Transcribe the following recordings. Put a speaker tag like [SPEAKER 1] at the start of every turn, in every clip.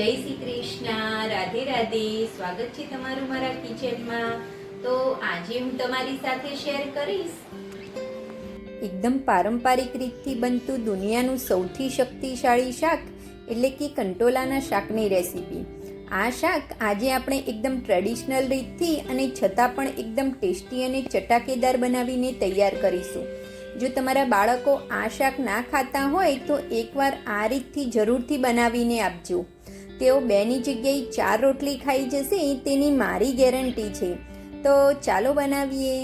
[SPEAKER 1] જય શ્રી કૃષ્ણ, રાધે રાધે. સ્વાગત છે તમારું મારા કિચનમાં. તો આજે હું તમારી સાથે શેર કરીશ.
[SPEAKER 2] એકદમ પારંપરિક રીતથી બનતું દુનિયાનું સૌથી શક્તિશાળી શાક એટલે કે કંટોલાના શાકની રેસીપી. આ શાક આજે આપણે એકદમ ટ્રેડિશનલ રીતથી અને છતાં પણ એકદમ ટેસ્ટી અને ચટાકેદાર બનાવીને તૈયાર કરીશું. જો તમારા બાળકો આ શાક ના ખાતા હોય તો એકવાર આ રીતથી જરૂરથી બનાવીને આપજો. તેઓ બેની જગ્યાએ ચાર રોટલી ખાઈ જશે, તેની મારી ગેરંટી છે. તો ચાલો બનાવીએ.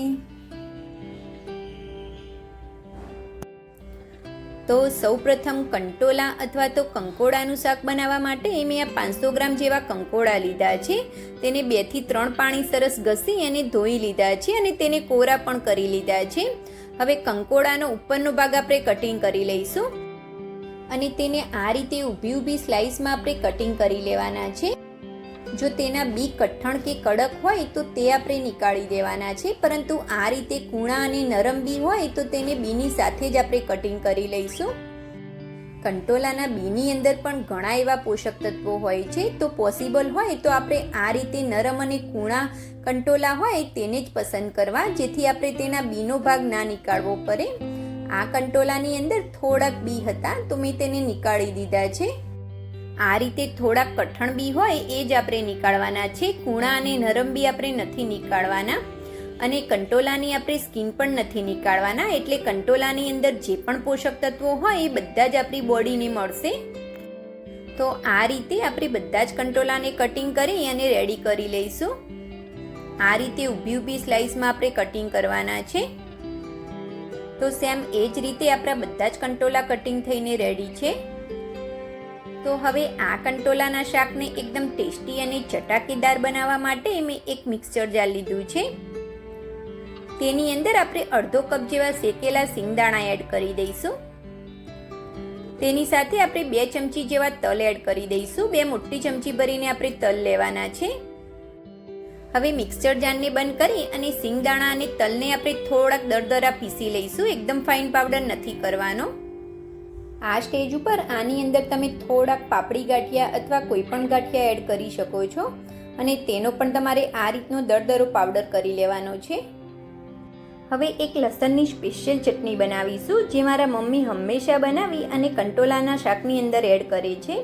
[SPEAKER 2] તો સૌપ્રથમ કંટોલા અથવા તો કંકોડાનું શાક બનાવવા માટે મેં આ પાંચસો ગ્રામ જેવા કંકોડા લીધા છે. તેને બેથી ત્રણ પાણી સરસ ઘસી અને ધોઈ લીધા છે અને તેને કોરા પણ કરી લીધા છે. હવે કંકોડાનો ઉપરનો ભાગ આપણે કટિંગ કરી લઈશું. અને તેને આ રીતે ઊભી ઊભી સ્લાઇસમાં આપણે કટિંગ કરી લેવાના છે. જો તેના બી કઠણ કે કડક હોય તો તે આપણે નીકાળી દેવાના છે, પરંતુ આ રીતે કૂણા અને નરમ બી હોય તો તેને બીની સાથે જ આપણે કટિંગ કરી લઈશું. કંટોલાના બીની અંદર પણ ઘણા એવા પોષક તત્વો હોય છે, તો પોસિબલ હોય તો આપણે આ રીતે નરમ અને કૂણા કંટોલા હોય તેને જ પસંદ કરવા, જેથી આપણે તેના બીનો ભાગ ના નીકાળવો પડે. આ કંટોલાની અંદર થોડાક બી હતા તો મેં તેને નીકાળી દીધા છે. આ રીતે થોડાક કઠણ બી હોય એ જ આપણે નીકાળવાના છે. કૂણા અને નરમ બી આપણે નથી નીકાળવાના અને કંટોલાની આપણે સ્કિન પણ નથી નીકાળવાના એટલે કંટોલાની અંદર જે પણ પોષક તત્વો હોય એ બધા જ આપણી બોડીને મળશે. તો આ રીતે આપણે બધા જ કંટોલાને કટિંગ કરી અને રેડી કરી લઈશું. આ રીતે ઊભી ઊભી સ્લાઇસમાં આપણે કટિંગ કરવાના છે. તો સેમ એ જ રીતે આપણા બધા જ કંટોલા કટિંગ થઈને રેડી છે. તો હવે આ કંટોલાના શાકને એકદમ ટેસ્ટી અને ચટાકેદાર બનાવવા માટે મેં એક મિક્સચર જાર લીધું છે. તેની અંદર આપણે અડધો કપ જેવા શેકેલા સિંગદાણા એડ કરી દઈશું. તેની સાથે આપણે બે ચમચી જેવા તલ એડ કરી દઈશું. બે મોટી ચમચી ભરીને આપણે તલ લેવાના છે. હવે મિક્સર જારને બંધ કરી અને સિંગદાણા અને તલને આપણે થોડાક દરદરા પીસી લઈશું. એકદમ ફાઇન પાવડર નથી કરવાનો. આ સ્ટેજ ઉપર આની અંદર તમે થોડાક પાપડી ગાંઠિયા અથવા કોઈ પણ ગાંઠિયા એડ કરી શકો છો અને તેનો પણ તમારે આ રીતનો દરદરો પાવડર કરી લેવાનો છે. હવે એક લસણની સ્પેશિયલ ચટણી બનાવીશું જે મારા મમ્મી હંમેશા બનાવી અને કંટોલાના શાકની અંદર એડ કરે છે.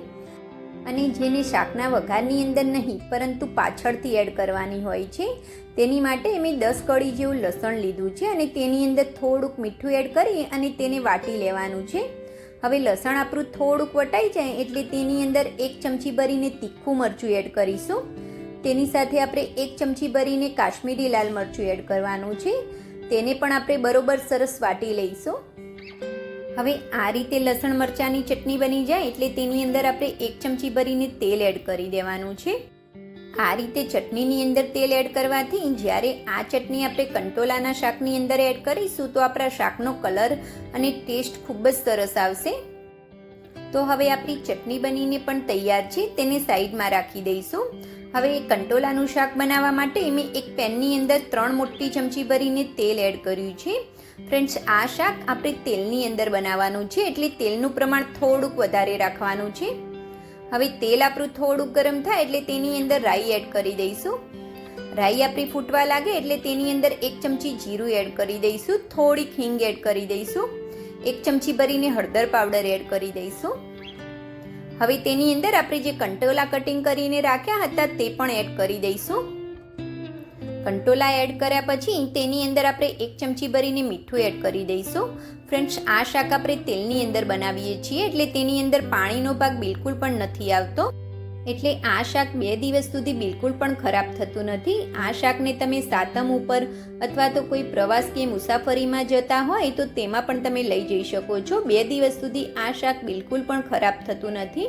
[SPEAKER 2] અને જેને શાકના વઘારની અંદર નહીં, પરંતુ પાછળથી એડ કરવાની હોય છે, તેની માટે મેં દસ કળી જેવું લસણ લીધું છે અને તેની અંદર થોડુંક મીઠું એડ કરી અને તેને વાટી લેવાનું છે. હવે લસણ આપણું થોડુંક વટાઈ જાય એટલે તેની અંદર એક ચમચી ભરીને તીખું મરચું એડ કરીશું. તેની સાથે આપણે એક ચમચી ભરીને કાશ્મીરી લાલ મરચું એડ કરવાનું છે. તેને પણ આપણે બરોબર સરસ વાટી લઈશું. હવે આ રીતે લસણ મરચાંની ચટણી બની જાય એટલે તેની અંદર આપણે એક ચમચી ભરીને તેલ એડ કરી દેવાનું છે. આ રીતે ચટણીની અંદર તેલ એડ કરવાથી જ્યારે આ ચટણી આપણે કંટોલાના શાકની અંદર એડ કરીશું તો આપણા શાકનો કલર અને ટેસ્ટ ખૂબ જ સરસ આવશે. તો હવે આપણી ચટણી બનીને પણ તૈયાર છે, તેને સાઈડમાં રાખી દઈશું. હવે કંટોલાનું શાક બનાવવા માટે મેં એક પેનની અંદર ત્રણ મોટી ચમચી ભરીને તેલ એડ કર્યું છે. ફ્રેન્ડ્સ, આ શાક આપણે તેલની અંદર બનાવવાનું છે, એટલે તેલનું પ્રમાણ થોડુંક વધારે રાખવાનું છે. હવે તેલ આપણું થોડુંક ગરમ થાય, એટલે તેની અંદર રાઈ એડ કરી દઈશું. રાઈ આપણી ફૂટવા લાગે, એટલે તેની અંદર એક ચમચી જીરું એડ કરી દઈશું. થોડીક હિંગ એડ કરી દઈશું. એક ચમચી ભરીને હળદર પાવડર એડ કરી દઈશું. હવે તેની અંદર આપણે જે કંટોલા કટિંગ કરીને રાખ્યા હતા, તે પણ એડ કરી દઈશું. કંટોલા એડ કર્યા પછી તેની અંદર આપણે એક ચમચી ભરીને મીઠું એડ કરી દઈશું. ફ્રેન્ડ્સ, આ શાક આપણે તેલની અંદર બનાવીએ છીએ એટલે તેની અંદર પાણીનો ભાગ બિલકુલ પણ નથી આવતો. એટલે આ શાક બે દિવસ સુધી બિલકુલ પણ ખરાબ થતું નથી. આ શાકને તમે સાતમ ઉપર અથવા તો કોઈ પ્રવાસ કે મુસાફરીમાં જતા હોય તો તેમાં પણ તમે લઈ જઈ શકો છો. બે દિવસ સુધી આ શાક બિલકુલ પણ ખરાબ થતું નથી.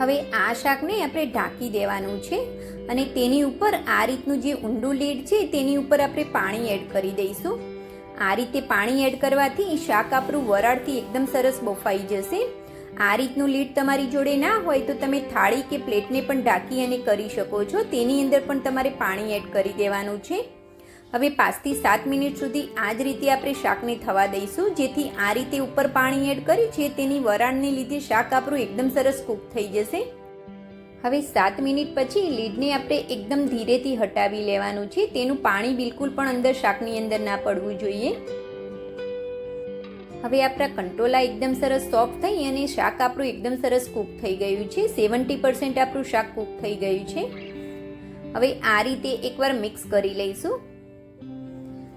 [SPEAKER 2] હવે આ શાકને આપણે ઢાંકી દેવાનું છે અને તેની ઉપર આ રીતનું જે ઊંડું લીડ છે તેની ઉપર આપણે પાણી એડ કરી દઈશું. આ રીતે પાણી એડ કરવાથી શાક આપણું વરાળથી એકદમ સરસ બફાઈ જશે. આ રીતનું લીડ તમારી જોડે ના હોય તો તમે થાળી કે પ્લેટને પણ ઢાંકી અને કરી શકો છો. તેની અંદર પણ તમારે પાણી એડ કરી દેવાનું છે. હવે પાંચથી સાત મિનિટ સુધી આ જ રીતે આપણે શાકને થવા દઈશું, જેથી આ રીતે ઉપર પાણી એડ કરી છે તેની વરાળને લીધે શાક આપણું એકદમ સરસ કૂક થઈ જશે. હવે સાત મિનિટ પછી લીડને આપણે એકદમ ધીરેથી હટાવી લેવાનું છે. તેનું પાણી બિલકુલ પણ અંદર શાકની અંદર ના પડવું જોઈએ. હવે આપણા કંટોલા એકદમ સરસ સોફ્ટ થઈ અને શાક આપણું એકદમ સરસ કૂક થઈ ગયું છે. સેવન્ટી પર્સન્ટ આપણું શાક કૂક થઈ ગયું છે. હવે આ રીતે એકવાર મિક્સ કરી લઈશું.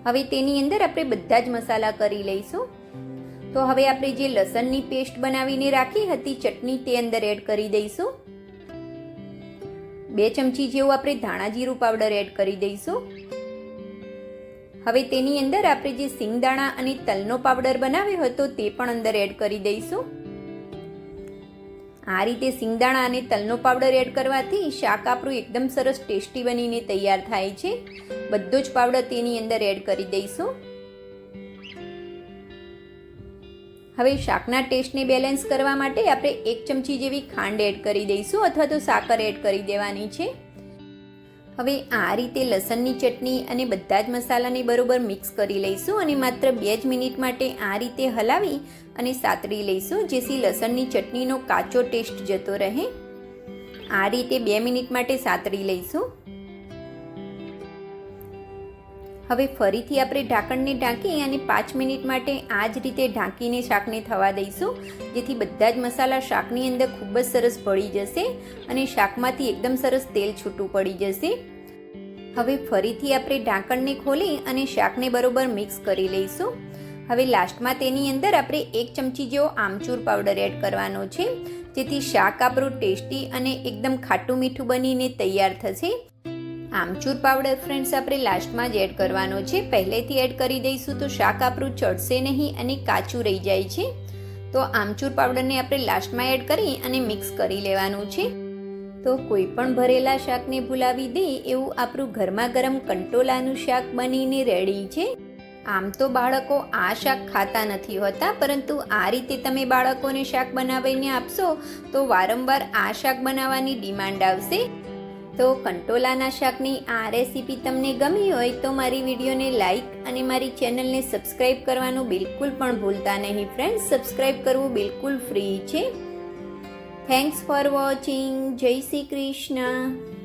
[SPEAKER 2] હવે તેની અંદર આપણે બધા જ મસાલા કરી લઈશું. તો હવે આપણે જે લસણની પેસ્ટ બનાવીને રાખી હતી, ચટણી તે અંદર એડ કરી દઈશું. બે ચમચી જેવું આપણે ધાણા જીરું પાવડર એડ કરી દઈશું. હવે તેની અંદર આપણે જે સિંગદાણા અને તલનો પાવડર બનાવ્યો હતો, તે પણ અંદર એડ કરી દઈશું. આ રીતે સિંગદાણા અને તલનો પાવડર એડ કરવાથી શાક આપણું એકદમ સરસ ટેસ્ટી બનીને તૈયાર થાય છે. બધો જ પાવડર તેની અંદર એડ કરી દઈશું. હવે શાકના ટેસ્ટને બેલેન્સ કરવા માટે આપણે એક ચમચી જેવી ખાંડ એડ કરી દઈશું અથવા તો સાકર એડ કરી દેવાની છે. હવે આ રીતે લસણની ચટણી અને બધા જ મસાલાને બરોબર મિક્સ કરી લઈશું અને માત્ર બે જ મિનિટ માટે આ રીતે હલાવી અને સાતળી લઈશું, જેથી લસણની ચટણીનો કાચો ટેસ્ટ જતો રહે. આ રીતે બે મિનિટ માટે સાતળી લઈશું. હવે ફરીથી આપણે ઢાંકણને ઢાંકી અને પાંચ મિનિટ માટે આ જ રીતે ઢાંકીને શાકને થવા દઈશું, જેથી બધા જ મસાલા શાકની અંદર ખૂબ જ સરસ ભળી જશે અને શાકમાંથી એકદમ સરસ તેલ છૂટું પડી જશે. હવે ફરીથી આપણે ઢાંકણને ખોલી અને શાકને બરોબર મિક્સ કરી લઈશું. હવે લાસ્ટમાં તેની અંદર આપણે એક ચમચી જેવો આમચૂર પાવડર એડ કરવાનો છે. જેથી શાક આપણું ટેસ્ટી અને એકદમ ખાટું મીઠું બનીને તૈયાર થશે. આમચૂર પાવડર ફ્રેન્ડ્સ આપણે લાસ્ટમાં જ એડ કરવાનો છે. પહેલેથી એડ કરી દઈશું તો શાક આપણું ચડશે નહીં અને કાચું રહી જાય છે. તો આમચૂર પાવડરને આપણે લાસ્ટમાં એડ કરી અને મિક્સ કરી લેવાનું છે. તો કોઈ પણ ભરેલા શાકને ભૂલાવી દે એવું આપણું ગરમા ગરમ કંટોલાનું શાક બનીને રેડી છે. આમ તો બાળકો આ શાક ખાતા નથી હોતા, પરંતુ આ રીતે તમે બાળકોને શાક બનાવીને આપશો, તો વારંવાર આ શાક બનાવવાની ડિમાન્ડ આવશે. તો કંટોલાના શાકની આ રેસીપી તમને ગમી હોય તો મારી વિડીયોને લાઇક અને મારી ચેનલને સબસ્ક્રાઈબ કરવાનું બિલકુલ પણ ભૂલતા નહીં ફ્રેન્ડ્સ. સબસ્ક્રાઈબ કરવું બિલકુલ ફ્રી છે. થેન્ક્સ ફોર વોચિંગ જય શ્રી કૃષ્ણ.